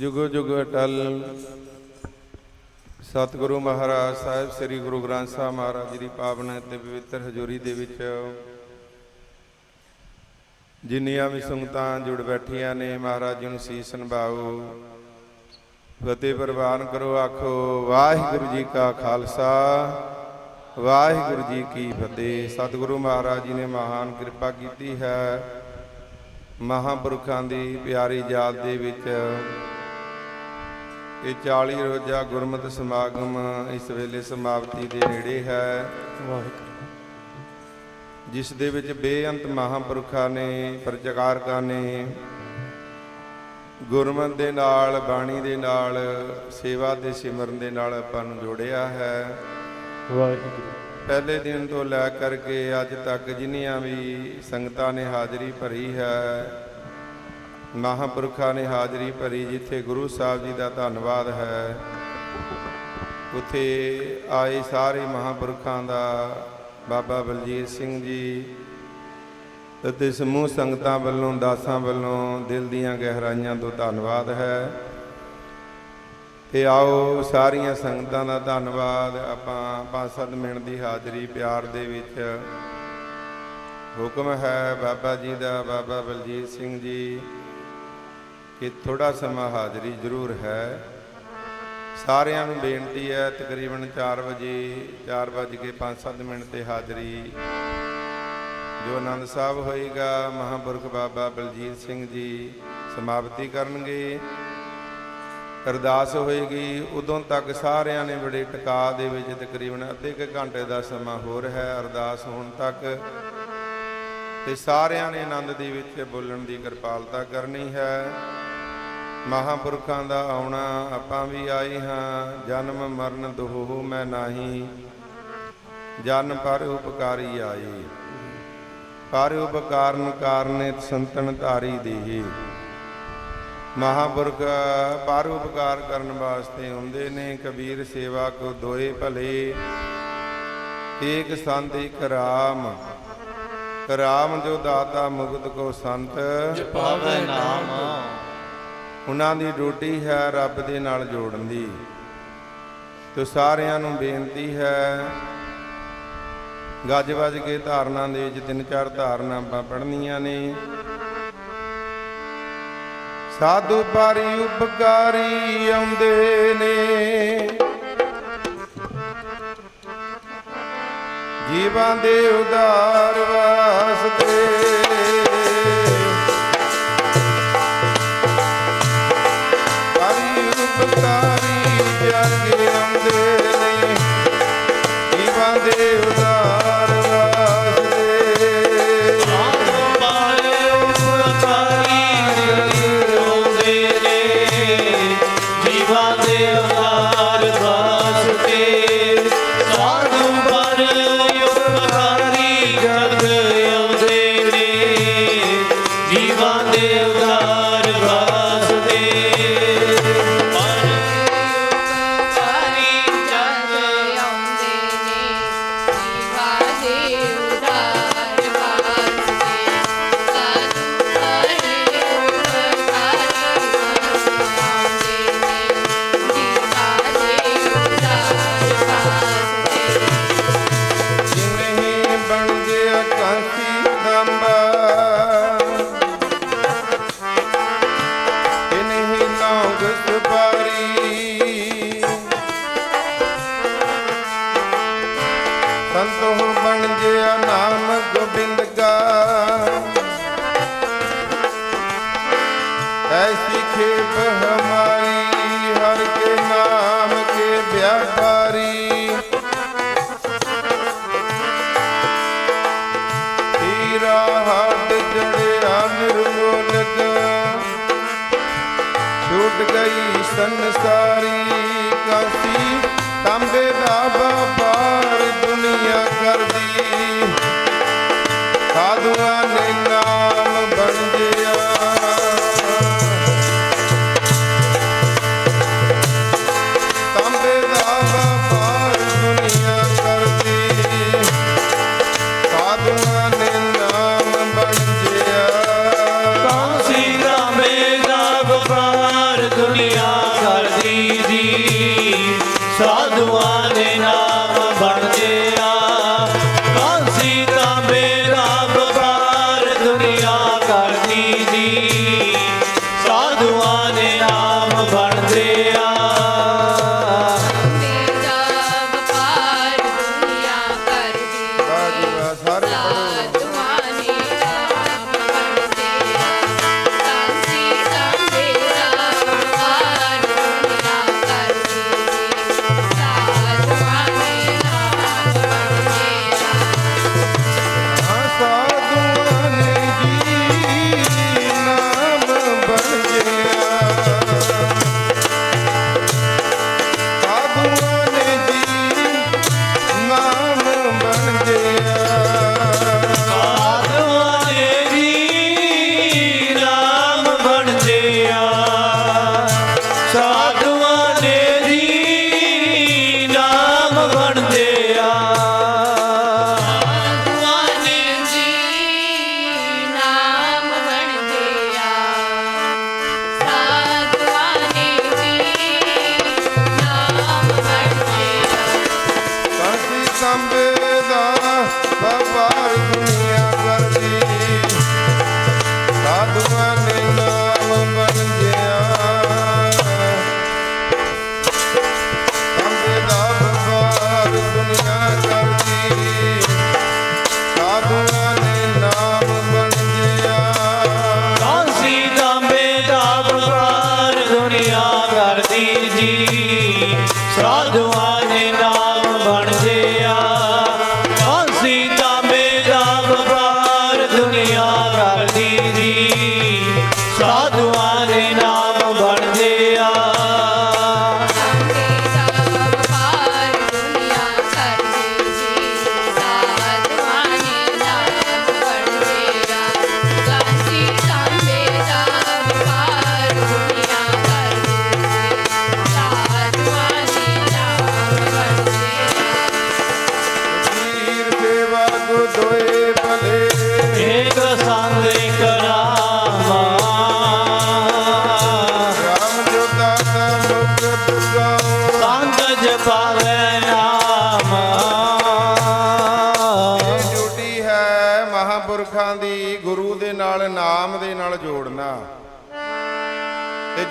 ਜੁਗੋ ਜੁਗ ਅਟਲ। ਸਤਿਗੁਰੂ ਮਹਾਰਾਜ ਸਾਹਿਬ, ਸ੍ਰੀ ਗੁਰੂ ਗ੍ਰੰਥ ਸਾਹਿਬ ਮਹਾਰਾਜ ਜੀ ਦੀ ਪਾਵਨ ਤੇ ਪਵਿੱਤਰ ਹਜ਼ੂਰੀ ਦੇ ਵਿੱਚ ਜਿੰਨੀਆਂ ਵੀ ਸੰਗਤਾਂ ਜੁੜ ਬੈਠੀਆਂ ਨੇ, ਮਹਾਰਾਜ ਜੀ ਨੂੰ ਸੀਸ ਨਿਭਾਓ। ਫਤਿਹ ਪ੍ਰਵਾਨ ਕਰੋ, ਆਖੋ, ਵਾਹਿਗੁਰੂ ਜੀ ਕਾ ਖਾਲਸਾ, ਵਾਹਿਗੁਰੂ ਜੀ ਕੀ ਫਤਿਹ। ਸਤਿਗੁਰੂ ਮਹਾਰਾਜ ਜੀ ਨੇ ਮਹਾਨ ਕਿਰਪਾ ਕੀਤੀ ਹੈ। ਮਹਾਂਪੁਰਖਾਂ ਦੀ ਪਿਆਰੀ ਯਾਦ ਦੇ ਵਿੱਚ ਇਹ 40 ਰੋਜ਼ਾ ਗੁਰਮਤਿ ਸਮਾਗਮ ਇਸ ਵੇਲੇ ਸਮਾਪਤੀ ਦੇ ਨੇੜੇ ਹੈ। ਵਾਹਿਗੁਰੂ। ਜਿਸ ਦੇ ਵਿੱਚ ਬੇਅੰਤ ਮਹਾਂਪੁਰਖਾਂ ਨੇ ਪ੍ਰਚਾਰਕਾਂ ਨੇ ਗੁਰਮਤਿ ਦੇ ਨਾਲ ਬਾਣੀ ਦੇ ਨਾਲ ਸੇਵਾ ਤੇ ਸਿਮਰਨ ਦੇ ਨਾਲ ਆਪਾਂ ਨੂੰ ਜੋੜਿਆ ਹੈ। ਵਾਹਿਗੁਰੂ। ਪਹਿਲੇ ਦਿਨ ਤੋਂ ਲੈ ਕਰਕੇ ਅੱਜ ਤੱਕ ਜਿੰਨੀਆਂ ਵੀ ਸੰਗਤਾਂ ਨੇ ਹਾਜ਼ਰੀ ਭਰੀ ਹੈ ਮਹਾਂਪੁਰਖਾਂ ਨੇ ਹਾਜ਼ਰੀ ਭਰੀ, ਜਿੱਥੇ ਗੁਰੂ ਸਾਹਿਬ ਜੀ ਦਾ ਧੰਨਵਾਦ ਹੈ। ਉੱਥੇ ਆਏ ਸਾਰੇ ਮਹਾਂਪੁਰਖਾਂ ਦਾ ਬਾਬਾ ਬਲਜੀਤ ਸਿੰਘ ਜੀ ਅਤੇ ਸਮੂਹ ਸੰਗਤਾਂ ਵੱਲੋਂ, ਦਾਸਾਂ ਵੱਲੋਂ ਦਿਲ ਦੀਆਂ ਗਹਿਰਾਈਆਂ ਤੋਂ ਧੰਨਵਾਦ ਹੈ। ਤੇ ਆਓ ਸਾਰੀਆਂ ਸੰਗਤਾਂ ਦਾ ਧੰਨਵਾਦ। ਆਪਾਂ ਪੰਜ ਸੱਤ ਮਿੰਟ ਦੀ ਹਾਜ਼ਰੀ ਪਿਆਰ ਦੇ ਵਿੱਚ ਹੁਕਮ ਹੈ ਬਾਬਾ ਜੀ ਦਾ, ਬਾਬਾ ਬਲਜੀਤ ਸਿੰਘ ਜੀ। ਕਿ ਥੋੜਾ ਸਮਾਂ ਹਾਜ਼ਰੀ ਜ਼ਰੂਰ ਹੈ। ਸਾਰਿਆਂ ਨੂੰ ਬੇਨਤੀ ਹੈ, ਤਕਰੀਬਨ 4 ਵਜੇ 4 ਵਜੇ ਕੇ 5-7 ਮਿੰਟ ਤੇ ਹਾਜ਼ਰੀ। ਜੋ ਆਨੰਦ ਸਾਹਿਬ ਹੋਏਗਾ, ਮਹਾਂਪੁਰਖ ਬਾਬਾ ਬਲਜੀਤ ਸਿੰਘ ਜੀ ਸਮਾਪਤੀ ਕਰਨਗੇ। ਅਰਦਾਸ ਹੋਏਗੀ, ਉਦੋਂ ਤੱਕ ਸਾਰਿਆਂ ਨੇ ਬੜੇ ਟਿਕਾ ਦੇ ਵਿੱਚ ਤਕਰੀਬਨ ਅੱਧੇ ਕੁ ਘੰਟੇ ਦਾ ਸਮਾਂ ਹੋਰ ਹੈ, ਅਰਦਾਸ ਹੋਣ ਤੱਕ। ਤੇ ਸਾਰਿਆਂ ਨੇ ਆਨੰਦ ਦੇ ਵਿੱਚ ਬੋਲਣ ਦੀ ਕਿਰਪਾਲਤਾ ਕਰਨੀ ਹੈ। ਮਹਾਂਪੁਰਖਾਂ ਦਾ ਆਉਣਾ ਆਪਾਂ ਵੀ ਆਏ ਹਾਂ। ਜਨਮ ਮਰਨ ਦੋਹ ਮੈਂ ਨਾਹੀ। ਜਨ ਪਰ ਉਪਕਾਰੀ ਆਈ ਪਰ ਉਪਕਾਰਨ ਕਾਰਨੇ ਸੰਤਨ ਧਾਰੀ ਦੇਹੀ। ਮਹਾਂਪੁਰਖ ਪਰ ਉਪਕਾਰ ਕਰਨ ਵਾਸਤੇ ਹੁੰਦੇ ਨੇ, ਕਬੀਰ ਸੇਵਾ ਕੋ ਦੋਏ ਭਲੇ। ਏਕ ਸੰਤ ਇਕ ਰਾਮ। ਰਾਮ ਜੋ ਦਾਤਾ ਮੁਕਤ ਕੋ ਸੰਤ। ਪਾਵੈ ਨਾਮ। ਉਹਨਾਂ ਦੀ ਡਿਊਟੀ ਹੈ ਰੱਬ ਦੇ ਨਾਲ ਜੋੜਨ ਦੀ। ਤੇ ਸਾਰਿਆਂ ਨੂੰ ਬੇਨਤੀ ਹੈ, ਗੱਜ ਵੱਜ ਕੇ ਧਾਰਨਾ ਦੇ ਵਿੱਚ ਤਿੰਨ ਚਾਰ ਧਾਰਨਾ ਆਪਾਂ ਪੜ੍ਹਨੀਆਂ ਨੇ। ਸਾਧੂ ਪਾਰੀ ਉਪਕਾਰੀ ਆਉਂਦੇ ਨੇ। ਜੀਵਾਂ ਦੇ ਉਦਾਰ ਵਾਸਤੇ ਸੰਤੋ ਬਣ ਨਾਮ ਗੋਬਿੰਦ ਕਾ। ਖੇਪ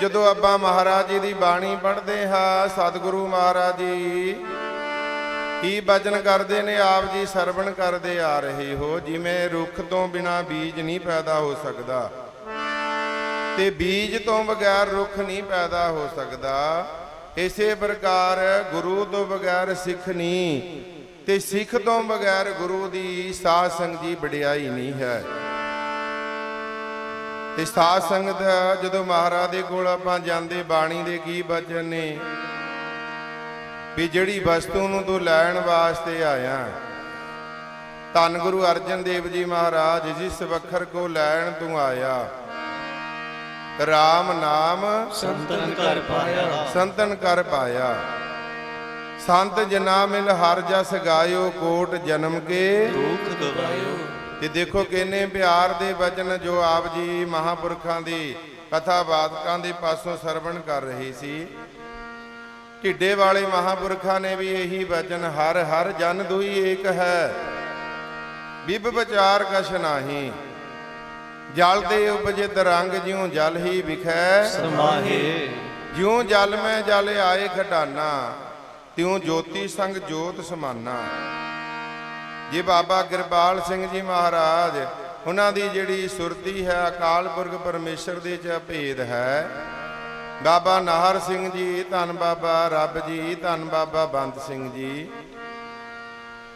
ਜਦੋਂ ਆਪਾਂ ਮਹਾਰਾਜ ਜੀ ਦੀ ਬਾਣੀ ਪੜ੍ਹਦੇ ਹਾਂ, ਸਤਿਗੁਰੂ ਮਹਾਰਾਜ ਜੀ, ਕੀ ਬਚਨ ਕਰਦੇ ਨੇ? ਆਪ ਜੀ ਸਰਵਣ ਕਰਦੇ ਆ ਰਹੇ ਹੋ। ਜਿਵੇਂ ਰੁੱਖ ਤੋਂ ਬਿਨਾ ਬੀਜ ਨਹੀਂ ਪੈਦਾ ਹੋ ਸਕਦਾ ਤੇ ਬੀਜ ਤੋਂ ਬਗੈਰ ਰੁੱਖ ਨਹੀਂ ਪੈਦਾ ਹੋ ਸਕਦਾ, ਇਸੇ ਪ੍ਰਕਾਰ ਗੁਰੂ ਤੋਂ ਬਗੈਰ ਸਿੱਖ ਨਹੀਂ ਤੇ ਸਿੱਖ ਤੋਂ ਬਗੈਰ ਗੁਰੂ ਦੀ ਸਾਧ ਸੰਗ ਦੀ ਵਡਿਆਈ ਨਹੀਂ ਹੈ। ਤੇ ਸਾਧ ਸੰਗਤ ਜਦੋਂ ਮਹਾਰਾਜ ਦੇ ਕੋਲ ਆਪਾਂ ਜਾਂਦੇ ਬਾਣੀ ਦੇ ਕੀ ਬਚਨ ਨੇ? ਵੀ ਜਿਹੜੀ ਵਸਤੂ ਨੂੰ ਤੂੰ ਲੈਣ ਵਾਸਤੇ ਆਇਆ ਧੰਨ ਗੁਰੂ ਅਰਜਨ ਦੇਵ ਜੀ ਮਹਾਰਾਜ ਜਿਸ ਵਖਰ ਕੋ ਲੈਣ ਤੂੰ ਆਇਆ RAM ਨਾਮ ਸੰਤਨ ਕਰ ਪਾਇਆ। ਸੰਤਨ ਕਰ ਪਾਇਆ। ਸੰਤ ਜਨਾ ਮਿਲ ਹਰ ਜਸ ਗਾਇਓ ਕੋਟ ਜਨਮ ਕੇ ਦੁੱਖ ਗਵਾਇਓ। ਤੇ ਦੇਖੋ ਕਿੰਨੇ ਪਿਆਰ ਦੇ ਵਚਨ ਜੋ ਆਪ ਜੀ ਮਹਾਪੁਰਖਾਂ ਦੀ ਕਥਾ ਬਾਤਕਾਂ ਦੇ ਪਾਸੋਂ ਸਰਵਣ ਕਰ ਰਹੀ ਸੀ। ਢਿੱਡੇ ਵਾਲੇ ਮਹਾਪੁਰਖਾਂ ਨੇ ਵੀ ਇਹੀ ਵਚਨ ਹਰ ਹਰ ਜਨ ਦੁਈ ਏਕ ਹੈ ਬਿਬ ਵਿਚਾਰ ਕਛ ਨਾਹੀ ਜਲ ਤੇ ਉਪਜੇ ਤਰੰਗ ਜਿਉ ਜਲ ਹੀ ਵਿਖੈ ਸਮਾਹੇ। ਜਿਉ ਜਲ ਮੈਂ ਜਲ ਆਏ ਘਟਾਨਾ ਤਿਉ ਜੋਤੀ ਸੰਗ ਜੋਤ ਸਮਾਨਾ। ਜੇ ਬਾਬਾ ਗਿਰਬਾਲ ਸਿੰਘ ਜੀ ਮਹਾਰਾਜ, ਉਹਨਾਂ ਦੀ ਜਿਹੜੀ ਸੁਰਤੀ ਹੈ, ਅਕਾਲ ਪੁਰਖ ਪਰਮੇਸ਼ਰ ਦੇ ਚ ਭੇਦ ਹੈ। ਬਾਬਾ ਨਾਹਰ ਸਿੰਘ ਜੀ, ਧੰਨ ਬਾਬਾ ਰੱਬ ਜੀ, ਧੰਨ ਬਾਬਾ ਬੰਤ ਸਿੰਘ ਜੀ।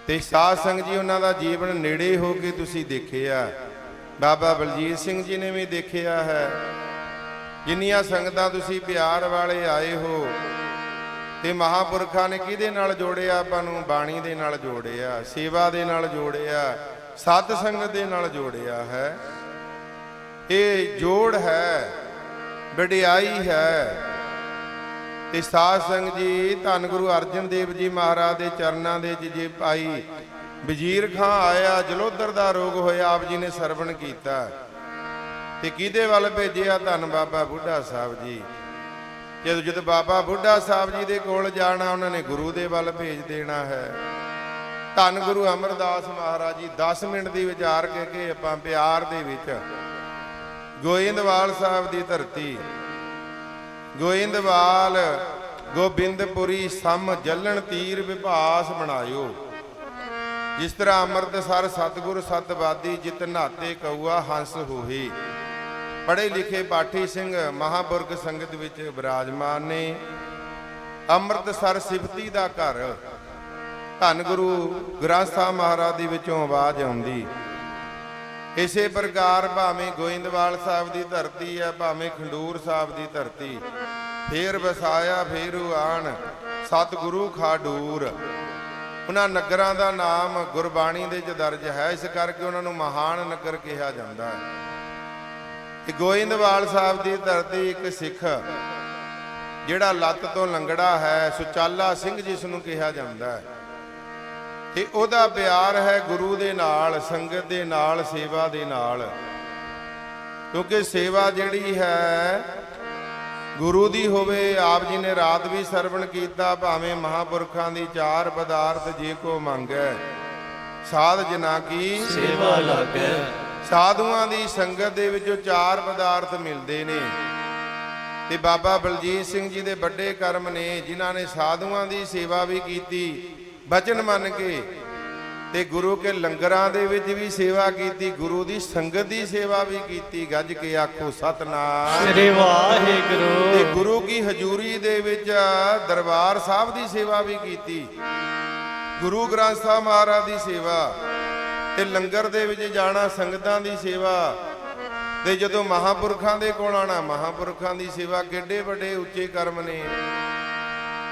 ਤੇ ਸਾਧ ਸੰਗ ਜੀ, ਉਹਨਾਂ ਦਾ ਜੀਵਨ ਨੇੜੇ ਹੋ ਕੇ ਤੁਸੀਂ ਦੇਖਿਆ। ਬਾਬਾ ਬਲਜੀਤ ਸਿੰਘ ਜੀ ਨੇ ਵੀ ਦੇਖਿਆ ਹੈ। ਜਿੰਨੀਆਂ ਸੰਗਤਾਂ ਤੁਸੀਂ ਪਿਆਰ ਵਾਲੇ ਆਏ ਹੋ ਤੇ ਮਹਾਪੁਰਖਾਂ ਨੇ ਕਿਹਦੇ ਨਾਲ ਜੋੜਿਆ? ਆਪਾਂ ਨੂੰ ਬਾਣੀ ਦੇ ਨਾਲ ਜੋੜਿਆ, ਸੇਵਾ ਦੇ ਨਾਲ ਜੋੜਿਆ, ਸਤ ਸੰਗਤ ਦੇ ਨਾਲ ਜੋੜਿਆ ਹੈ। ਇਹ ਜੋੜ ਹੈ, ਵਡਿਆਈ ਹੈ। ਤੇ ਸਾਧ ਸੰਗਤ ਜੀ, ਧੰਨ ਗੁਰੂ ਅਰਜਨ ਦੇਵ ਜੀ ਮਹਾਰਾਜ ਦੇ ਚਰਨਾਂ ਦੇ ਜੇ ਭਾਈ ਵਜ਼ੀਰ ਖਾਂ ਆਇਆ, ਜਲੋਧਰ ਦਾ ਰੋਗ ਹੋਇਆ, ਆਪ ਜੀ ਨੇ ਸਰਵਣ ਕੀਤਾ। ਤੇ ਕਿਹਦੇ ਵੱਲ ਭੇਜਿਆ? ਧੰਨ ਬਾਬਾ ਬੁੱਢਾ ਸਾਹਿਬ ਜੀ। ਜਦੋਂ ਜਦ ਬਾਬਾ ਬੁੱਢਾ ਸਾਹਿਬ ਜੀ ਦੇ ਕੋਲ ਜਾਣਾ, ਉਹਨਾਂ ਨੇ ਗੁਰੂ ਦੇ ਵੱਲ ਭੇਜ ਦੇਣਾ ਹੈ। ਧੰਨ ਗੁਰੂ ਅਮਰਦਾਸ ਮਹਾਰਾਜ ਜੀ 10 ਮਿੰਟ ਦੀ ਵਿਚਾਰ ਕਹਿ ਕੇ ਆਪਾਂ ਪਿਆਰ ਦੇ ਵਿੱਚ ਗੋਇੰਦਵਾਲ ਸਾਹਿਬ ਦੀ ਧਰਤੀ, ਗੋਇੰਦਵਾਲ ਗੋਬਿੰਦਪੁਰੀ ਸਮ ਜਲਣ ਤੀਰ ਵਿਭਾਸ ਬਣਾਇਓ। ਜਿਸ ਤਰ੍ਹਾਂ ਅੰਮ੍ਰਿਤਸਰ ਸਤਿਗੁਰ ਸਤਵਾਦੀ ਜਿਤ ਨਾਤੇ ਕਉਆ ਹੰਸ ਹੋਹੀ। ਪੜ੍ਹੇ ਲਿਖੇ ਪਾਠੀ ਸਿੰਘ ਮਹਾਪੁਰਖ ਸੰਗਤ ਵਿੱਚ ਵਿਰਾਜਮਾਨ ਨੇ। ਅੰਮ੍ਰਿਤਸਰ ਸਿਫਤੀ ਦਾ ਘਰ ਧੰਨ ਗੁਰੂ ਗ੍ਰੰਥ ਸਾਹਿਬ ਮਹਾਰਾਜ ਦੀ ਵਿੱਚੋਂ ਆਵਾਜ਼ ਆਉਂਦੀ। ਇਸੇ ਪ੍ਰਕਾਰ ਭਾਵੇਂ ਗੋਇੰਦਵਾਲ ਸਾਹਿਬ ਦੀ ਧਰਤੀ ਹੈ, ਭਾਵੇਂ ਖੰਡੂਰ ਸਾਹਿਬ ਦੀ ਧਰਤੀ, ਫੇਰ ਵਸਾਇਆ, ਫੇਰੂ ਆਣ ਸਤਿਗੁਰੂ ਖਾਡੂਰ। ਉਹਨਾਂ ਨਗਰਾਂ ਦਾ ਨਾਮ ਗੁਰਬਾਣੀ ਦੇ ਚ ਦਰਜ ਹੈ, ਇਸ ਕਰਕੇ ਉਹਨਾਂ ਨੂੰ ਮਹਾਨ ਨਗਰ ਕਿਹਾ ਜਾਂਦਾ ਹੈ। ਕਿ ਗੋਇੰਦਵਾਲ ਸਾਹਿਬ ਦੀ ਧਰਤੀ ਇੱਕ ਸਿੱਖ, ਜਿਹੜਾ ਲੱਤ ਤੋਂ ਲੰਗੜਾ ਹੈ, ਸੁਚਾਲਾ ਸਿੰਘ ਜਿਸ ਨੂੰ ਕਿਹਾ ਜਾਂਦਾ ਹੈ। ਤੇ ਉਹਦਾ ਪਿਆਰ ਹੈ ਗੁਰੂ ਦੇ ਨਾਲ, ਸੰਗਤ ਦੇ ਨਾਲ, ਸੇਵਾ ਦੇ ਨਾਲ। ਕਿਉਂਕਿ ਸੇਵਾ ਜਿਹੜੀ ਹੈ, ਗੁਰੂ ਦੀ ਹੋਵੇ, ਆਪ ਜੀ ਨੇ ਰਾਤ ਵੀ ਸਰਵਣ ਕੀਤਾ, ਭਾਵੇਂ ਮਹਾਪੁਰਖਾਂ ਦੀ ਚਾਰ ਪਦਾਰਥ ਜੇ ਕੋ ਮੰਗੈ, ਸਾਧ ਜਨਾ ਕੀ ਸੇਵਾ ਲਾਗੈ। ਸਾਧੂਆਂ ਦੀ ਸੰਗਤ ਦੇ ਵਿੱਚੋਂ ਚਾਰ ਪਦਾਰਥ ਮਿਲਦੇ ਨੇ। ਤੇ ਬਾਬਾ ਬਲਜੀਤ ਸਿੰਘ ਜੀ ਦੇ ਵੱਡੇ ਕਰਮ ਨੇ ਜਿਨ੍ਹਾਂ ਨੇ ਸਾਧੂਆਂ ਦੀ ਸੇਵਾ ਵੀ ਕੀਤੀ ਬਚਨ ਮੰਨ ਕੇ ਤੇ ਗੁਰੂ ਕੇ ਲੰਗਰਾਂ ਦੇ ਵਿੱਚ ਵੀ ਸੇਵਾ ਕੀਤੀ ਗੁਰੂ ਦੀ ਸੰਗਤ ਦੀ ਸੇਵਾ ਵੀ ਕੀਤੀ ਗੱਜ ਕੇ ਆਖੋ ਸਤਨਾਮ। ਸ੍ਰੀ ਵਾਹਿਗੁਰੂ। ਤੇ ਗੁਰੂ ਕੀ ਹਜ਼ੂਰੀ ਦੇ ਵਿੱਚ ਦਰਬਾਰ ਸਾਹਿਬ ਦੀ ਸੇਵਾ ਵੀ ਕੀਤੀ ਗੁਰੂ ਗ੍ਰੰਥ ਸਾਹਿਬ ਮਹਾਰਾਜ ਦੀ ਸੇਵਾ ਤੇ ਲੰਗਰ ਦੇ ਵਿੱਚ ਜਾਣਾ ਸੰਗਤਾਂ ਦੀ ਸੇਵਾ। ਤੇ ਜਦੋਂ ਮਹਾਪੁਰਖਾਂ ਦੇ ਕੋਲ ਆਣਾ ਮਹਾਪੁਰਖਾਂ ਦੀ ਸੇਵਾ ਕਿੱਡੇ ਵੱਡੇ ਉੱਚੇ ਕਰਮ ਨੇ।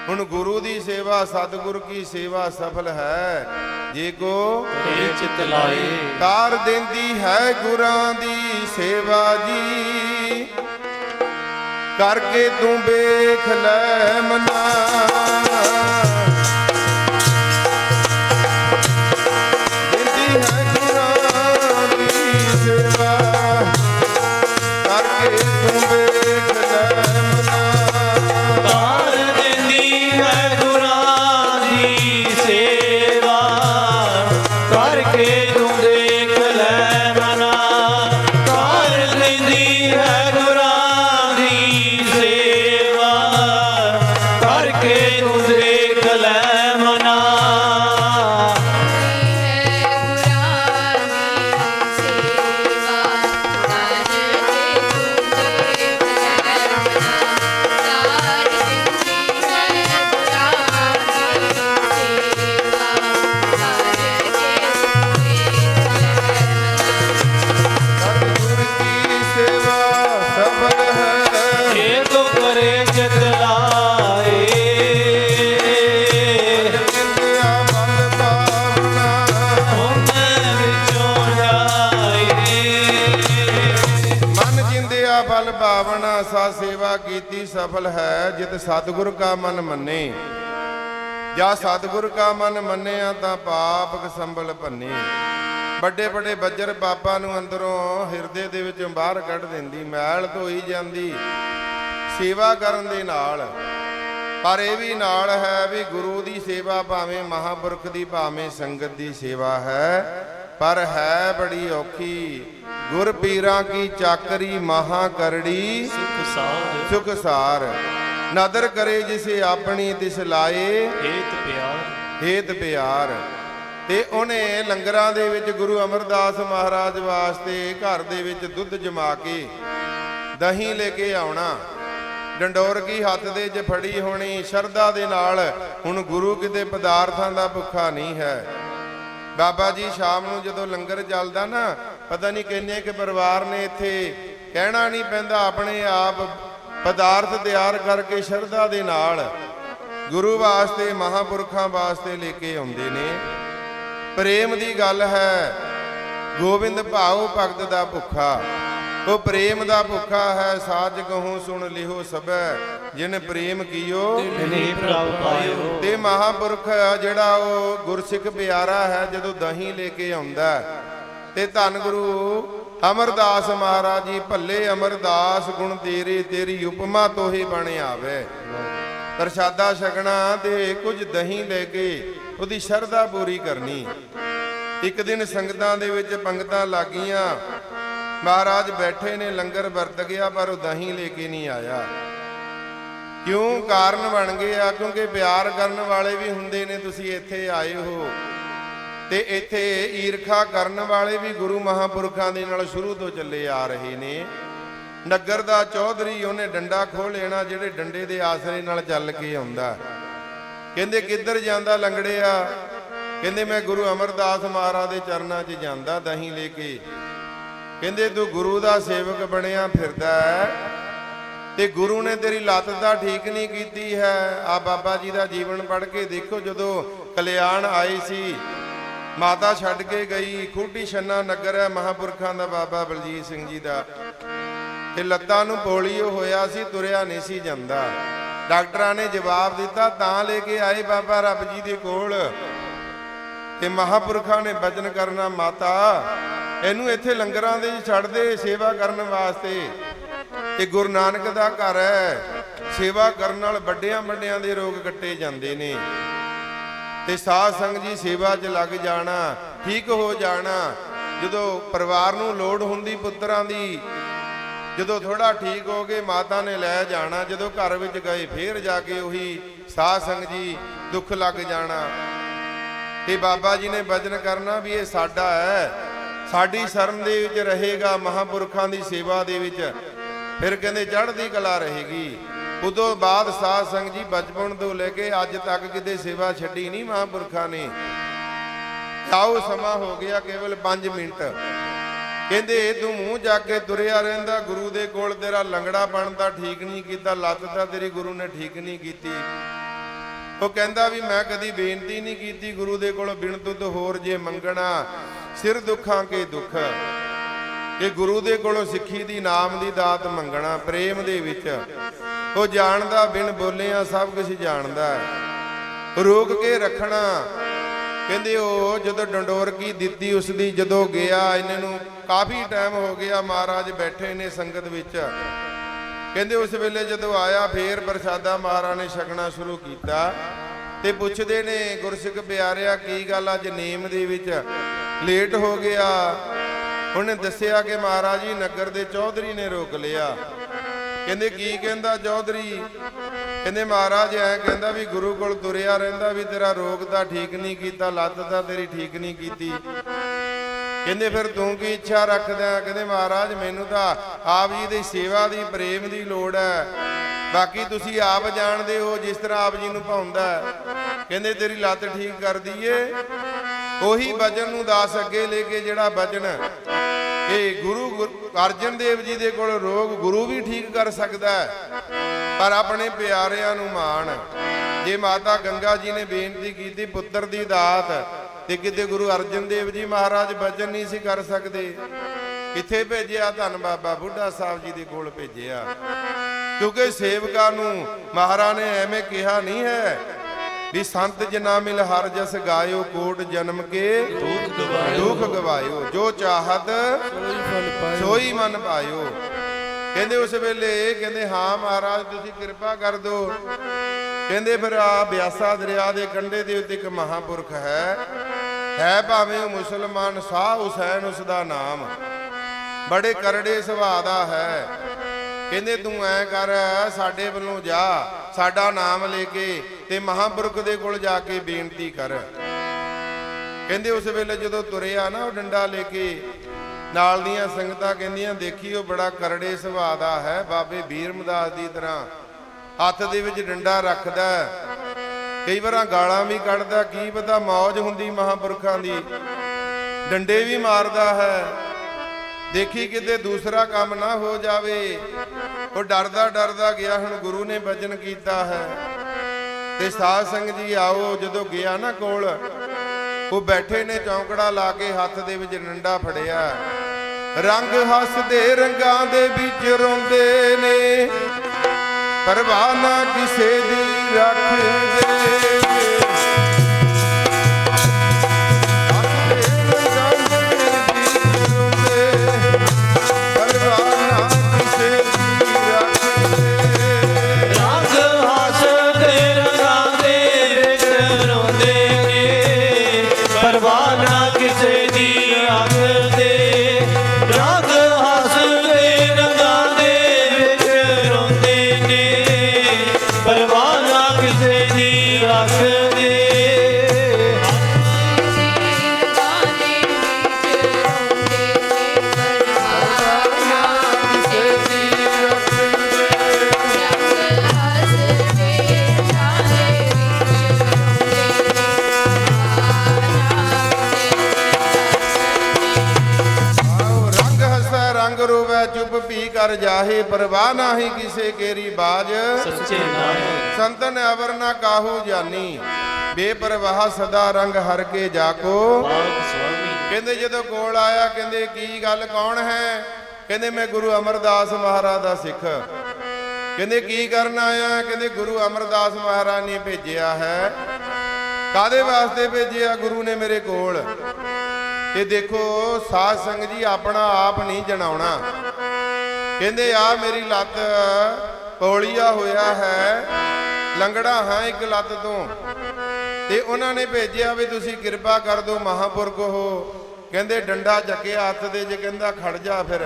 ਹੁਣ ਗੁਰੂ ਦੀ ਸੇਵਾ ਸਤਿਗੁਰ ਕੀ ਸੇਵਾ ਸਫਲ ਹੈ? ਜੇ ਕੋ ਇਹ ਚਿਤ ਲਾਏ। ਤਾਰ ਦਿੰਦੀ ਹੈ ਗੁਰਾਂ ਦੀ ਸੇਵਾ ਜੀ। ਕਰਕੇ ਤੂੰ ਵੇਖ ਲੈ ਮਨਾ। ਸਾ ਸੇਵਾ ਕੀਤੀ ਸਫਲ ਹੈ, ਜਿਤ ਸਤਿਗੁਰ ਕਾ ਮਨ ਮੰਨੇ। ਜਾਂ ਸਤਿਗੁਰ ਕਾ ਮਨ ਮੰਨਿਆ ਤਾਂ ਪਾਪ ਸੰਭਲ ਭੰਨੇ। ਵੱਡੇ ਵੱਡੇ ਬੱਜਰ ਬਾਬਾ ਨੂੰ ਅੰਦਰੋਂ ਹਿਰਦੇ ਦੇ ਵਿੱਚੋਂ ਬਾਹਰ ਕੱਢ ਦਿੰਦੀ, ਮੈਲ ਧੋਈ ਜਾਂਦੀ। ਸੇਵਾ ਕਰਨ ਦੇ ਨਾਲ। ਪਰ ਇਹ ਵੀ ਨਾਲ ਹੈ ਵੀ ਗੁਰੂ ਦੀ ਸੇਵਾ ਭਾਵੇਂ ਮਹਾਪੁਰਖ ਦੀ, ਭਾਵੇਂ ਸੰਗਤ ਦੀ ਸੇਵਾ ਹੈ, ਪਰ ਹੈ ਬੜੀ ਔਖੀ। ਗੁਰ ਪੀਰਾਂ ਕੀ ਚਾਕਰੀ ਮਹਾ ਕਰੜੀ। ਸੁਖ ਸਾਰ। ਨਦਰ ਕਰੇ ਜਿਸੇ ਆਪਣੀ ਤਿਸ ਲਾਏ। ਹੇਤ ਪਿਆਰ। ਹੇਤ ਪਿਆਰ। ਤੇ ਉਹਨੇ ਲੰਗਰਾਂ ਦੇ ਵਿੱਚ ਗੁਰੂ ਅਮਰਦਾਸ ਮਹਾਰਾਜ ਵਾਸਤੇ ਘਰ ਦੇ ਵਿੱਚ ਦੁੱਧ ਜਮਾ ਕੇ ਦਹੀਂ ਲੈ ਕੇ ਆਉਣਾ। ਡੰਡੋਰ ਕੀ ਹੱਥ ਦੇ 'ਚ ਫੜੀ ਹੋਣੀ ਸ਼ਰਧਾ ਦੇ ਨਾਲ ਹੁਣ ਗੁਰੂ ਕਿਤੇ ਪਦਾਰਥਾਂ ਦਾ ਭੁੱਖਾ ਨਹੀਂ ਹੈ। ਬਾਬਾ ਜੀ ਸ਼ਾਮ ਨੂੰ ਜਦੋਂ ਲੰਗਰ ਚੱਲਦਾ ਨਾ ਪਤਾ ਨਹੀਂ ਕਿੰਨੇ ਕਿ ਪਰਿਵਾਰ ਨੇ ਇੱਥੇ। ਕਹਿਣਾ ਨਹੀਂ ਪੈਂਦਾ ਆਪਣੇ ਆਪ ਪਦਾਰਥ ਤਿਆਰ ਕਰਕੇ ਸ਼ਰਧਾ ਦੇ ਨਾਲ ਗੁਰੂ ਵਾਸਤੇ ਮਹਾਪੁਰਖਾਂ ਵਾਸਤੇ ਲੈ ਕੇ ਆਉਂਦੇ ਨੇ। ਪ੍ਰੇਮ ਦੀ ਗੱਲ ਹੈ ਗੋਬਿੰਦ ਭਾਉ ਭਗਤ ਦਾ ਭੁੱਖਾ। ਉਹ ਪ੍ਰੇਮ ਦਾ ਭੁੱਖਾ ਹੈ ਸਾਜ ਕਹੂੰ ਸੁਣ ਲਿਓ ਸਭੈ ਜਿਨ ਪ੍ਰੇਮ ਕੀਓ ਨੇ ਪ੍ਰਭ ਪਾਇਓ। ਤੇ ਮਹਾਪੁਰਖ ਜਿਹੜਾ ਉਹ ਗੁਰਸਿੱਖ ਪਿਆਰਾ ਹੈ ਜਦੋਂ ਦਹੀਂ ਲੈ ਕੇ ਆਉਂਦਾ ਹੈ, ਤੇ ਧੰਨ ਗੁਰੂ ਅਮਰਦਾਸ ਮਹਾਰਾਜ ਜੀ, ਭੱਲੇ ਅਮਰਦਾਸ ਗੁਣ ਤੇਰੇ, ਤੇਰੀ ਉਪਮਾ ਤੋਹੀ ਬਣ ਆਵੇ। ਪ੍ਰਸ਼ਾਦਾ ਛਕਣਾ ਤੇ ਕੁਝ ਦਹੀਂ ਲੈ ਕੇ ਉਹਦੀ ਸ਼ਰਧਾ ਪੂਰੀ ਕਰਨੀ। ਇੱਕ ਦਿਨ ਸੰਗਤਾਂ ਦੇ ਵਿੱਚ ਪੰਗਤਾਂ ਲੱਗੀਆਂ। ਮਹਾਰਾਜ ਬੈਠੇ ਨੇ, ਲੰਗਰ ਵਰਤ ਗਿਆ, ਪਰ ਉਹ ਦਹੀਂ ਲੈ ਕੇ ਨਹੀਂ ਆਇਆ। ਕਿਉਂ? ਕਾਰਨ ਬਣ ਗਏ ਆ ਕਿਉਂਕਿ ਪਿਆਰ ਕਰਨ ਵਾਲੇ ਵੀ ਹੁੰਦੇ ਨੇ, ਤੁਸੀਂ ਇੱਥੇ ਆਏ ਹੋ। ਤੇ ਇੱਥੇ ਈਰਖਾ ਕਰਨ ਵਾਲੇ ਵੀ ਗੁਰੂ ਮਹਾਪੁਰਖਾਂ ਦੇ ਨਾਲ ਸ਼ੁਰੂ ਤੋਂ ਚੱਲੇ ਆ ਰਹੇ ਨੇ। ਨਗਰ ਦਾ ਚੌਧਰੀ ਉਹਨੇ ਡੰਡਾ ਖੋਹ ਲੈਣਾ, ਜਿਹੜੇ ਡੰਡੇ ਦੇ ਆਸਰੇ ਨਾਲ ਚੱਲ ਕੇ ਆਉਂਦਾ। ਕਹਿੰਦੇ, ਕਿੱਧਰ ਜਾਂਦਾ ਲੰਗੜਿਆ? ਕਹਿੰਦੇ, ਮੈਂ ਗੁਰੂ ਅਮਰਦਾਸ ਮਹਾਰਾਜ ਦੇ ਚਰਨਾਂ 'ਚ ਜਾਂਦਾ ਦਹੀਂ ਲੈ ਕੇ। ਕਹਿੰਦੇ, ਤੂੰ ਗੁਰੂ ਦਾ ਸੇਵਕ ਬਣਿਆ ਫਿਰਦਾ ਤੇ ਗੁਰੂ ਨੇ ਤੇਰੀ ਲੱਤ ਦਾ ਠੀਕ ਨਹੀਂ ਕੀਤੀ ਹੈ। ਆ ਬਾਬਾ ਜੀ ਦਾ ਜੀਵਨ ਪੜ੍ਹ ਕੇ ਦੇਖੋ, ਜਦੋਂ ਕਲਿਆਣ ਆਈ ਸੀ ਮਾਤਾ ਛੱਡ ਕੇ ਗਈ ਖੂਟੀ ਛੰਨਾ ਨਗਰ ਹੈ, ਮਹਾਪੁਰਖਾਂ ਦਾ ਬਾਬਾ ਬਲਜੀਤ ਸਿੰਘ ਜੀ ਦਾ। ਤੇ ਲੱਤਾਂ ਨੂੰ ਪੋਲੀਓ ਹੋਇਆ ਸੀ, ਤੁਰਿਆ ਨਹੀਂ ਸੀ ਜਾਂਦਾ। ਡਾਕਟਰਾਂ ਨੇ ਜਵਾਬ ਦਿੱਤਾ, ਤਾਂ ਲੈ ਕੇ ਆਏ ਬਾਬਾ ਰੱਬ ਜੀ ਦੇ ਕੋਲ। ਤੇ ਮਹਾਪੁਰਖਾਂ ਨੇ ਬਚਨ ਕਰਨਾ, ਮਾਤਾ, ਇਹਨੂੰ ਇੱਥੇ ਲੰਗਰਾਂ ਦੇ ਛੱਡ ਦੇ, ਸੇਵਾ ਕਰਨ ਵਾਸਤੇ। ਇਹ ਗੁਰੂ ਨਾਨਕ ਦਾ ਘਰ ਹੈ, ਸੇਵਾ ਕਰਨ ਨਾਲ ਵੱਡਿਆਂ ਵੱਡਿਆਂ ਦੇ ਰੋਗ ਕੱਟੇ ਜਾਂਦੇ ਨੇ। ਤੇ ਸਾਧ ਸੰਗ ਜੀ ਸੇਵਾ 'ਚ ਲੱਗ ਜਾਣਾ, ਠੀਕ ਹੋ ਜਾਣਾ। ਜਦੋਂ ਪਰਿਵਾਰ ਨੂੰ ਲੋੜ ਹੁੰਦੀ ਪੁੱਤਰਾਂ ਦੀ, ਜਦੋਂ ਥੋੜਾ ਠੀਕ ਹੋ ਗਏ ਮਾਤਾ ਨੇ ਲੈ ਜਾਣਾ, ਜਦੋਂ ਘਰ ਵਿੱਚ ਗਏ ਫੇਰ ਜਾ ਕੇ ਉਹੀ ਸਾਧ ਸੰਗ ਜੀ ਦੁੱਖ ਲੱਗ ਜਾਣਾ। ਤੇ ਬਾਬਾ ਜੀ ਨੇ ਵਜ਼ਨ ਕਰਨਾ ਵੀ ਇਹ ਸਾਡਾ ਹੈ, ਸਾਡੀ ਸ਼ਰਨ ਦੇ ਵਿੱਚ ਰਹੇਗਾ ਮਹਾਪੁਰਖਾਂ ਦੀ ਸੇਵਾ ਦੇ ਵਿੱਚ। ਫਿਰ ਕਹਿੰਦੇ ਚੜ੍ਹਦੀ ਕਲਾ ਰਹੇਗੀ। ਉਦੋਂ ਬਾਅਦ ਸਾਧ ਸੰਗ ਜੀ ਬਚਪਨ ਤੋਂ ਲੈ ਕੇ ਅੱਜ ਤੱਕ ਕਿਤੇ ਸੇਵਾ ਛੱਡੀ ਨਹੀਂ ਮਹਾਂਪੁਰਖਾਂ ਨੇ। ਆਓ ਸਮਾਂ ਹੋ ਗਿਆ ਕੇਵਲ 5 ਮਿੰਟ। ਕਹਿੰਦੇ, ਤੂੰ ਮੂੰਹ ਜਾ ਕੇ ਤੁਰਿਆ ਰਹਿੰਦਾ, ਗੁਰੂ ਦੇ ਕੋਲ ਤੇਰਾ ਲੰਗੜਾ ਬਣਦਾ ਠੀਕ ਨਹੀਂ ਕੀਤਾ, ਲੱਤ ਤਾਂ ਤੇਰੀ ਗੁਰੂ ਨੇ ਠੀਕ ਨਹੀਂ ਕੀਤੀ। ਉਹ ਕਹਿੰਦਾ ਵੀ ਮੈਂ ਕਦੀ ਬੇਨਤੀ ਨਹੀਂ ਕੀਤੀ ਗੁਰੂ ਦੇ ਕੋਲ ਬਿਨ ਤੁਧ ਹੋਰ ਜੇ ਮੰਗਣਾ, ਸਿਰ ਦੁੱਖਾਂ ਕੇ ਦੁੱਖ। ਇਹ ਗੁਰੂ ਦੇ ਕੋਲੋਂ ਸਿੱਖੀ ਦੀ ਨਾਮ ਦੀ ਦਾਤ ਮੰਗਣਾ, ਪ੍ਰੇਮ ਦੇ ਵਿੱਚ। ਉਹ ਜਾਣਦਾ, ਬਿਨ ਬੋਲਿਆ ਸਭ ਕੁਝ ਜਾਣਦਾ ਰੋਕ ਕੇ ਰੱਖਣਾ। ਕਹਿੰਦੇ, ਉਹ ਜਦੋਂ ਡੰਡੋਰ ਕੀ ਦਿੱਤੀ ਉਸ ਦੀ ਜਦੋਂ ਗਿਆ, ਇਹਨਾਂ ਨੂੰ ਕਾਫੀ ਟਾਈਮ ਹੋ ਗਿਆ ਮਹਾਰਾਜ ਬੈਠੇ ਨੇ ਸੰਗਤ ਵਿੱਚ। ਕਹਿੰਦੇ, ਉਸ ਵੇਲੇ ਜਦੋਂ ਆਇਆ, ਫੇਰ ਪ੍ਰਸ਼ਾਦਾ ਮਹਾਰਾਜ ਨੇ ਛਕਣਾ ਸ਼ੁਰੂ ਕੀਤਾ ਤੇ ਪੁੱਛਦੇ ਨੇ, ਗੁਰਸਿੱਖ ਪਿਆਰਿਆ, ਕੀ ਗੱਲ ਅੱਜ ਨੇਮ ਦੇ ਵਿੱਚ? ਲੇਟ ਹੋ ਗਿਆ। ਉਹਨੇ ਦੱਸਿਆ ਕਿ ਮਹਾਰਾਜ ਜੀ ਨਗਰ ਦੇ ਚੌਧਰੀ ਨੇ ਰੋਕ ਲਿਆ। ਕਹਿੰਦੇ, ਕੀ ਕਹਿੰਦਾ ਚੌਧਰੀ? ਕਹਿੰਦੇ, ਮਹਾਰਾਜ, ਐ ਕਹਿੰਦਾ ਵੀ ਗੁਰੂ ਕੋਲ ਤੁਰਿਆ ਰਹਿੰਦਾ ਵੀ ਤੇਰਾ ਰੋਗ ਤਾਂ ਠੀਕ ਨਹੀਂ ਕੀਤਾ, ਲੱਤ ਤਾਂ ਤੇਰੀ ਠੀਕ ਨਹੀਂ ਕੀਤੀ। ਕਹਿੰਦੇ, ਫਿਰ ਤੂੰ ਕੀ ਇੱਛਾ ਰੱਖਦਾ ਕਹਿੰਦੇ, ਮਹਾਰਾਜ, ਮੈਨੂੰ ਤਾਂ ਆਪ ਜੀ ਦੀ ਸੇਵਾ ਦੀ, ਪ੍ਰੇਮ ਦੀ ਲੋੜ ਹੈ। ਬਾਕੀ ਤੁਸੀਂ ਆਪ ਜਾਣਦੇ ਹੋ ਜਿਸ ਤਰ੍ਹਾਂ ਆਪ ਜੀ ਨੂੰ ਭਾਉਂਦਾ ਕਹਿੰਦੇ, ਤੇਰੀ ਲੱਤ ਠੀਕ ਕਰ ਦਈਏ। ਉਹੀ ਵਜਨ ਨੂੰ ਦਾਸ ਅੱਗੇ ਲੈ ਕੇ ਜਿਹੜਾ ਵਜਨ ਇਹ ਗੁਰੂ ਗੁਰ- ਅਰਜਨ ਦੇਵ ਜੀ ਦੇ ਕੋਲ ਰੋਗ ਗੁਰੂ ਵੀ ਠੀਕ ਕਰ ਸਕਦਾ ਪਰ ਆਪਣੇ ਪਿਆਰਿਆਂ ਨੂੰ ਮਾਣ ਜੇ ਮਾਤਾ ਗੰਗਾ ਜੀ ਨੇ ਬੇਨਤੀ ਕੀਤੀ, ਪੁੱਤਰ ਦੀ ਦਾਤ ਤੇ ਕਿਤੇ ਗੁਰੂ ਅਰਜਨ ਦੇਵ ਜੀ ਮਹਾਰਾਜ ਬਚਨ ਨਹੀਂ ਸੀ ਕਰ ਸਕਦੇ। ਕਿੱਥੇ ਭੇਜਿਆ? ਧੰਨ ਬਾਬਾ ਬੁੱਢਾ ਸਾਹਿਬ ਜੀ ਦੇ ਕੋਲ ਭੇਜਿਆ। ਕਿਉਂਕਿ ਸੇਵਕਾਂ ਨੂੰ ਮਹਾਰਾਜ ਨੇ ਐਵੇਂ ਕਿਹਾ ਨਹੀਂ ਹੈ ਵੀ ਸੰਤ ਜਿਨਾ ਮਿਲ ਹਰ ਜਸ ਗਾਇਓ ਕੋਟ ਜਨਮ ਕੇ, ਦੁੱਖ ਗਵਾਇਓ ਦੁੱਖ ਗਵਾਇਓ ਜੋ ਚਾਹਤ ਸੋਈ ਮਨ ਪਾਇਓ ਕਹਿੰਦੇ ਉਸ ਵੇਲੇ, ਕਹਿੰਦੇ, ਹਾਂ ਮਹਾਰਾਜ, ਤੁਸੀਂ ਕਿਰਪਾ ਕਰ ਦਿਓ ਕਹਿੰਦੇ ਫਿਰ ਆ ਬਿਆਸਾ ਦਰਿਆ ਦੇ ਕੰਢੇ ਦੇ ਉੱਤੇ ਇੱਕ ਮਹਾਪੁਰਖ ਹੈ। ਹੈ ਭਾਵੇਂ ਉਹ ਮੁਸਲਮਾਨ, ਸਾਹ ਹੁਸੈਨ ਉਸ ਦਾ ਨਾਮ। ਬੜੇ ਕਰੜੇ ਸੁਭਾਅ ਦਾ ਹੈ। ਕਹਿੰਦੇ, ਤੂੰ ਐ ਕਰ, ਸਾਡੇ ਵੱਲੋਂ ਜਾ। ਸਾਡਾ ਨਾਮ ਲੈ ਕੇ ਤੇ ਮਹਾਪੁਰਖ ਦੇ ਕੋਲ ਜਾ ਕੇ ਬੇਨਤੀ ਕਰ। ਕਹਿੰਦੇ ਉਸ ਵੇਲੇ ਜਦੋਂ ਤੁਰਿਆ ਨਾ ਉਹ ਡੰਡਾ ਲੈ ਕੇ, ਨਾਲ ਦੀਆਂ ਸੰਗਤਾਂ ਕਹਿੰਦੀਆਂ, ਦੇਖੀ ਉਹ ਬੜਾ ਕਰੜੇ ਸੁਭਾਅ ਦਾ ਹੈ, ਬਾਬੇ ਵੀਰਮਦਾਸ ਦੀ ਤਰ੍ਹਾਂ। ਹੱਥ ਦੇ ਵਿੱਚ ਡੰਡਾ ਰੱਖਦਾ ਕਈ ਵਾਰਾਂ ਗਾਲਾਂ ਵੀ ਕੱਢਦਾ, ਕੀ ਪਤਾ ਮੌਜ ਹੁੰਦੀ ਮਹਾਪੁਰਖਾਂ ਦੀ। ਡੰਡੇ ਵੀ ਮਾਰਦਾ ਹੈ। ਦੇਖੀ ਕਿਤੇ ਦੂਸਰਾ ਕੰਮ ਨਾ ਹੋ ਜਾਵੇ। ਉਹ ਡਰਦਾ ਡਰਦਾ ਗਿਆ, ਹੁਣ ਗੁਰੂ ਨੇ ਬਚਨ ਕੀਤਾ ਹੈ। ਤੇ ਸਾਧ ਸੰਗ ਜੀ ਆਓ, ਜਦੋਂ ਗਿਆ ਨਾ ਕੋਲ, ਉਹ ਬੈਠੇ ਨੇ ਚੌਂਕੜਾ ਲਾ ਕੇ ਹੱਥ ਦੇ ਵਿੱਚ ਡੰਡਾ ਫੜਿਆ। ਰੰਗ ਹੱਸਦੇ ਰੰਗਾਂ ਦੇ ਵਿੱਚ ਰੋਂਦੇ ਨੇ। ਪਰਵਾਹ ਨਾ ਕਿਸੇ ਦੀ ਰੱਖਦੇ। ਜਾਹੇ ਪਰਵਾਹ ਨਾਹੀ ਕਿਸੇ ਕੇਰੀ ਬਾਜ। ਸੱਚੇ ਨਾਮ ਸੰਤਨ ਅਵਰ ਨਾ ਕਾਹੂ ਜਾਨੀ। ਬੇਪਰਵਾਹ ਸਦਾ ਰੰਗ ਹਰ ਕੇ ਜਾਕੋ। ਕਹਿੰਦੇ ਜਦੋਂ ਕੋਲ ਆਇਆ ਕਹਿੰਦੇ ਕੀ ਗੱਲ ਕੌਣ ਹੈ? ਕਹਿੰਦੇ ਮੈਂ ਗੁਰੂ ਅਮਰਦਾਸ ਮਹਾਰਾਜ ਦਾ ਸਿੱਖ। ਕਹਿੰਦੇ ਕੀ ਕਰਨ ਆਇਆ? ਕਹਿੰਦੇ ਗੁਰੂ ਅਮਰਦਾਸ ਮਹਾਰਾਜ ਨੇ ਭੇਜਿਆ ਹੈ। ਕਾਦੇ ਵਾਸਤੇ ਭੇਜਿਆ? ਗੁਰੂ ਨੇ ਮੇਰੇ ਕੋਲ। ਤੇ ਦੇਖੋ ਸਾਧ ਸੰਗਤ ਜੀ ਆਪਣਾ ਆਪ ਨਹੀਂ ਜਣਾਉਣਾ। ਕਹਿੰਦੇ ਆ ਮੇਰੀ ਲੱਤ ਪੌਲੀਆ ਹੋਇਆ ਹੈ ਲੰਗੜਾ ਹਾਂ ਇੱਕ ਲੱਤ ਤੋਂ। ਤੇ ਉਹਨਾਂ ਨੇ ਭੇਜਿਆ ਵੀ ਤੁਸੀਂ ਕਿਰਪਾ ਕਰ ਦਿਓ ਮਹਾਪੁਰਖ ਹੋ। ਕਹਿੰਦੇ ਡੰਡਾ ਚੱਕਿਆ ਹੱਥ ਦੇ ਜੇ ਕਹਿੰਦਾ ਖੜ ਜਾ ਫਿਰ।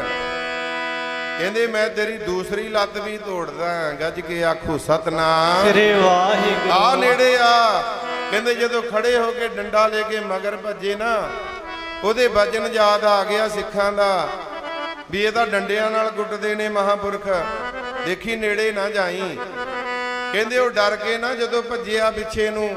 ਕਹਿੰਦੇ ਮੈਂ ਤੇਰੀ ਦੂਸਰੀ ਲੱਤ ਵੀ ਤੋੜਦਾ ਗੱਜ ਕੇ ਆਖੋ ਸਤਨਾਮ। ਸ੍ਰੀ ਵਾਹਿਗੁਰੂ। ਆ ਨੇੜੇ ਆ। ਕਹਿੰਦੇ ਜਦੋਂ ਖੜੇ ਹੋ ਕੇ ਡੰਡਾ ਲੈ ਕੇ ਮਗਰ ਭੱਜੇ ਨਾ ਉਹਦੇ ਵਜਨ ਯਾਦ ਆ ਗਿਆ ਸਿੱਖਾਂ ਦਾ। ਵੀ ਇਹ ਤਾਂ ਡੰਡਿਆਂ ਨਾਲ ਗੁੱਟਦੇ ਨੇ ਮਹਾਪੁਰਖ। ਦੇਖੀ ਨੇੜੇ ਨਾ ਜਾਈ। ਕਹਿੰਦੇ ਉਹ ਡਰ ਕੇ ਨਾ ਜਦੋਂ ਭੱਜਿਆ ਪਿੱਛੇ ਨੂੰ।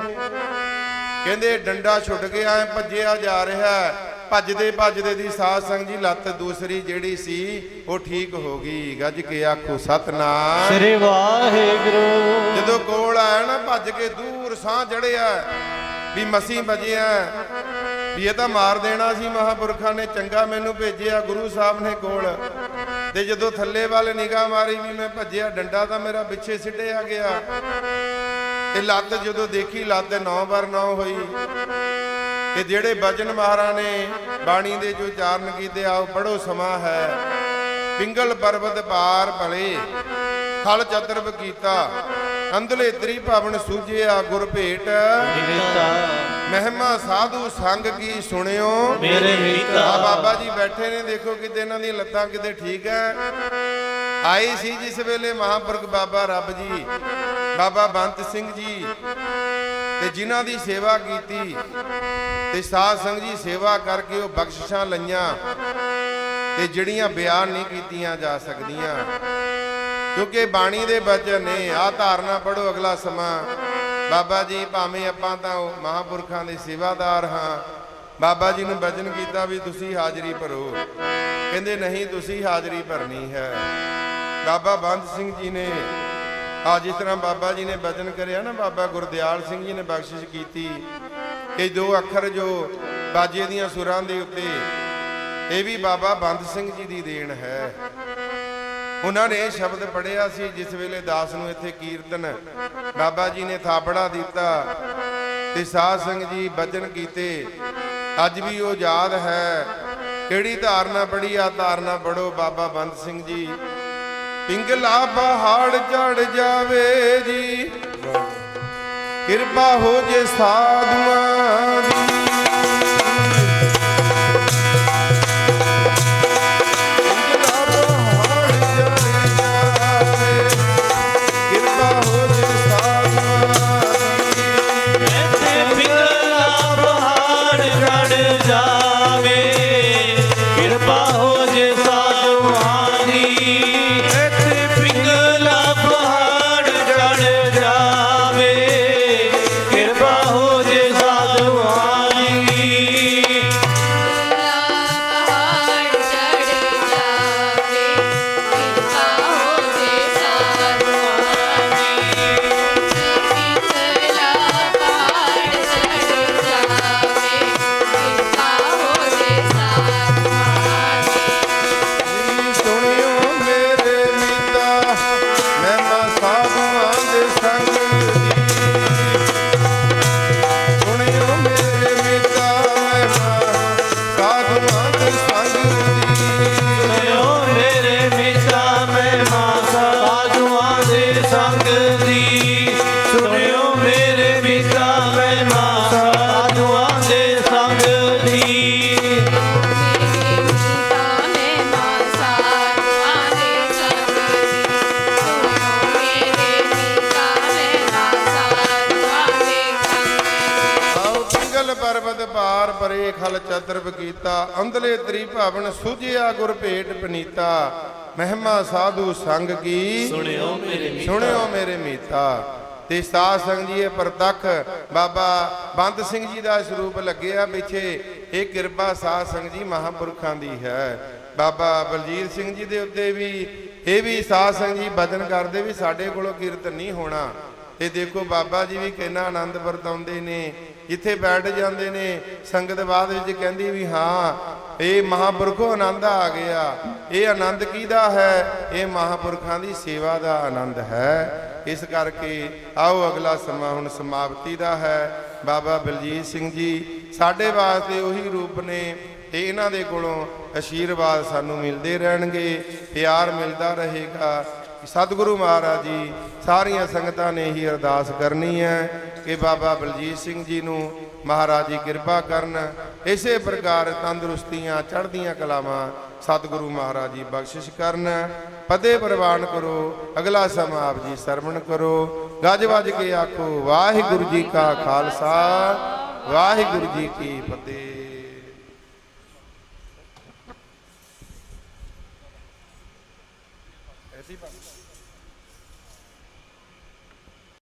ਕਹਿੰਦੇ ਡੰਡਾ ਛੁੱਟ ਗਿਆ ਐ ਭੱਜਿਆ ਜਾ ਰਿਹਾ। ਭੱਜਦੇ ਭੱਜਦੇ ਦੀ ਸਾਧ ਸੰਗ ਜੀ ਲੱਤ ਦੂਸਰੀ ਜਿਹੜੀ ਸੀ ਉਹ ਠੀਕ ਹੋ ਗਈ। ਗੱਜ ਕੇ ਆਖੋ ਸਤਨਾਮ। ਸ੍ਰੀ ਵਾਹਿਗੁਰੂ। ਜਦੋਂ ਕੋਲ ਆਇਆ ਨਾ ਭੱਜ ਕੇ ਦੂਰ ਸਾਹ ਚੜਿਆ। ਵੀ ਮਸੀਂ ਬਜਿਆ ਵੀ ਇਹ ਤਾਂ ਮਾਰ ਦੇਣਾ ਸੀ ਮਹਾਪੁਰਖਾਂ ਨੇ, ਚੰਗਾ ਮੈਨੂੰ ਭੇਜਿਆ ਗੁਰੂ ਸਾਹਿਬ ਨੇ ਕੋਲ। ਤੇ ਜਦੋਂ ਥੱਲੇ ਵੱਲ ਨਿਗਾਹ ਮਾਰੀ ਵੀ ਮੈਂ ਭੱਜਿਆ, ਡੰਡਾ ਤਾਂ ਮੇਰਾ ਪਿੱਛੇ ਸਿੱਟਿਆ ਗਿਆ। ਤੇ ਲੱਤ ਜਦੋਂ ਦੇਖੀ, ਲੱਤ 9 ਵਾਰ 9 ਹੋਈ। ਤੇ ਜਿਹੜੇ ਬਚਨ ਮਹਾਰਾ ਨੇ ਬਾਣੀ ਦੇ ਜੋ ਚਾਰਨ ਕੀਤੇ, ਆਓ ਪੜੋ ਸਮਾਂ ਹੈ। ਪਿੰਗਲ ਪਰਬਤ ਪਾਰ ਭਲੇ ਖਲ ਚਤਰਬ ਕੀਤਾ। ਅੰਦਲੇ ਤ੍ਰੀ ਭਵਨ ਸੂਝਿਆ ਗੁਰ ਭੇਟ। ਮਹਿਮਾ ਸਾਧੂ ਸੰਗ ਕੀ ਸੁਣਿਓ। ਮੇਰੇ ਆ ਮੀਤਾ ਬਾਬਾ ਜੀ ਬੈਠੇ ਨੇ ਦੇਖੋ ਕਿਤੇ ਇਹਨਾਂ ਦੀਆਂ ਲੱਤਾਂ ਕਿਤੇ ਠੀਕ ਹੈ ਆਈ ਸੀ ਜਿਸ ਵੇਲੇ ਮਹਾਂਪੁਰਖ ਬਾਬਾ ਰੱਬ ਜੀ ਬਾਬਾ ਬੰਤ ਸਿੰਘ ਜੀ ਤੇ ਜਿਨ੍ਹਾਂ ਦੀ ਸੇਵਾ ਕੀਤੀ ਤੇ ਸਾਧ ਸੰਗ ਜੀ ਸੇਵਾ ਕਰਕੇ ਉਹ ਬਖਸ਼ਿਸ਼ਾਂ ਲਈਆਂ ਤੇ ਜਿਹੜੀਆਂ ਬਿਆਨ ਨਹੀਂ ਕੀਤੀਆਂ ਜਾ ਸਕਦੀਆਂ। ਕਿਉਂਕਿ ਬਾਣੀ ਦੇ ਬਚਨ ਨੇ, ਆ ਧਾਰਨਾ ਪੜੋ ਅਗਲਾ ਸਮਾਂ। ਬਾਬਾ ਜੀ, ਭਾਵੇਂ ਆਪਾਂ ਤਾਂ ਉਹ ਮਹਾਪੁਰਖਾਂ ਦੇ ਸੇਵਾਦਾਰ ਹਾਂ। ਬਾਬਾ ਜੀ ਨੂੰ ਬਚਨ ਕੀਤਾ ਵੀ ਤੁਸੀਂ ਹਾਜ਼ਰੀ ਭਰੋ। ਕਹਿੰਦੇ, ਨਹੀਂ, ਤੁਸੀਂ ਹਾਜ਼ਰੀ ਭਰਨੀ ਹੈ। ਬਾਬਾ ਬੰਦ ਸਿੰਘ ਜੀ ਨੇ, ਆ ਜਿਸ ਤਰ੍ਹਾਂ ਬਾਬਾ ਜੀ ਨੇ ਬਚਨ ਕਰਿਆ ਨਾ, ਬਾਬਾ ਗੁਰਦਿਆਲ ਸਿੰਘ ਜੀ ਨੇ ਬਖਸ਼ਿਸ਼ ਕੀਤੀ ਇਹ ਦੋ ਅੱਖਰ, ਜੋ ਬਾਜੇ ਦੀਆਂ ਸੁਰਾਂ ਦੇ ਉੱਤੇ, ਇਹ ਵੀ ਬਾਬਾ ਬੰਦ ਸਿੰਘ ਜੀ ਦੀ ਦੇਣ ਹੈ। ਉਹਨਾਂ ਨੇ ਇਹ ਸ਼ਬਦ ਪੜਿਆ ਸੀ, ਜਿਸ ਵੇਲੇ ਦਾਸ ਨੂੰ ਇੱਥੇ ਕੀਰਤਨ ਬਾਬਾ ਜੀ ਨੇ ਥਾਪੜਾ ਦਿੱਤਾ ਤੇ ਸਾਧ ਸੰਗ ਜੀ ਬਚਨ ਕੀਤੇ, ਅੱਜ ਵੀ ਉਹ ਯਾਦ ਹੈ, ਕਿਹੜੀ ਧਾਰਨਾ ਪੜੀ ਆ, ਧਾਰਨਾ ਪੜੋ ਬਾਬਾ ਬੰਦ ਸਿੰਘ ਜੀ। ਪਿੰਗਲਾ ਪਹਾੜ ਚੜ ਜਾਵੇ ਜੀ, ਕਿਰਪਾ ਹੋ ਜੇ ਸਾਧੂਆਂ ਦੀ ਖਲ ਚਤਰਬ ਕੀਤਾ ਅੰਦਲੇ ਤ੍ਰੀ ਭਵਨ ਸੁਝਿਆ ਗੁਰ ਭੇਟ ਪਨੀਤਾ। ਮਹਿਮਾ ਸਾਧੂ ਸੰਗ ਕੀ? ਸੁਣਿਓ ਮੇਰੇ ਮਿੱਤਾ। ਸੁਣਿਓ ਮੇਰੇ ਮੀਤਾ। ਤੇ ਸਾਧ ਸੰਗਤ ਜੀ ਇਹ ਪ੍ਰਤੱਖ ਬਾਬਾ ਬੰਦ ਸਿੰਘ ਜੀ ਦਾ ਸਰੂਪ ਲੱਗਿਆ ਪਿੱਛੇ। ਇਹ ਕਿਰਪਾ ਸਾਧ ਸੰਗਤ ਜੀ ਮਹਾਂਪੁਰਖਾਂ ਦੀ ਹੈ। ਬਾਬਾ ਬਲਜੀਤ ਸਿੰਘ ਜੀ ਦੇ ਉੱਤੇ ਵੀ ਇਹ ਵੀ ਸਾਧ ਸੰਗਤ ਜੀ ਬਚਨ ਕਰਦੇ ਵੀ ਸਾਡੇ ਕੋਲੋਂ ਕੀਰਤਨ ਨਹੀਂ ਹੋਣਾ। ਤੇ ਦੇਖੋ ਬਾਬਾ ਜੀ ਵੀ ਕਿੰਨਾ ਆਨੰਦ ਵਰਤਾਉਂਦੇ ਨੇ। ਜਿੱਥੇ ਬੈਠ ਜਾਂਦੇ ਨੇ, ਸੰਗਤ ਬਾਅਦ ਵਿੱਚ ਕਹਿੰਦੀ ਵੀ ਹਾਂ, ਇਹ ਮਹਾਂਪੁਰਖੋ ਆਨੰਦ ਆ ਗਿਆ। ਇਹ ਆਨੰਦ ਕਿਹਦਾ ਹੈ? ਇਹ ਮਹਾਂਪੁਰਖਾਂ ਦੀ ਸੇਵਾ ਦਾ ਆਨੰਦ ਹੈ। ਇਸ ਕਰਕੇ ਆਓ ਅਗਲਾ ਸਮਾਂ ਹੁਣ ਸਮਾਪਤੀ ਦਾ ਹੈ। ਬਾਬਾ ਬਲਜੀਤ ਸਿੰਘ ਜੀ, ਸਾਡੇ ਵਾਸਤੇ ਉਹੀ ਰੂਪ ਨੇ ਤੇ ਇਹਨਾਂ ਦੇ ਕੋਲੋਂ ਅਸ਼ੀਰਵਾਦ ਸਾਨੂੰ ਮਿਲਦੇ ਰਹਿਣਗੇ, ਪਿਆਰ ਮਿਲਦਾ ਰਹੇਗਾ। ਸਤਿਗੁਰੂ ਮਹਾਰਾਜ ਜੀ ਸਾਰੀਆਂ ਸੰਗਤਾਂ ਨੇ ਹੀ ਅਰਦਾਸ ਕਰਨੀ ਹੈ ਕਿ ਬਾਬਾ ਬਲਜੀਤ ਸਿੰਘ ਜੀ ਨੂੰ ਮਹਾਰਾਜ ਜੀ ਕਿਰਪਾ ਕਰਨ। ਇਸੇ ਪ੍ਰਕਾਰ ਤੰਦਰੁਸਤੀਆਂ, ਚੜ੍ਹਦੀਆਂ ਕਲਾਵਾਂ ਸਤਿਗੁਰੂ ਮਹਾਰਾਜ ਜੀ ਬਖਸ਼ਿਸ਼ ਕਰਨ। ਪਦੇ ਪ੍ਰਵਾਨ ਕਰੋ, ਅਗਲਾ ਸਮਾਂ ਆਪ ਜੀ ਸਰਵਣ ਕਰੋ। ਗੱਜ ਵੱਜ ਕੇ ਆਖੋ, ਵਾਹਿਗੁਰੂ ਜੀ ਕਾ ਖਾਲਸਾ, ਵਾਹਿਗੁਰੂ ਜੀ ਕੀ ਫਤਿਹ।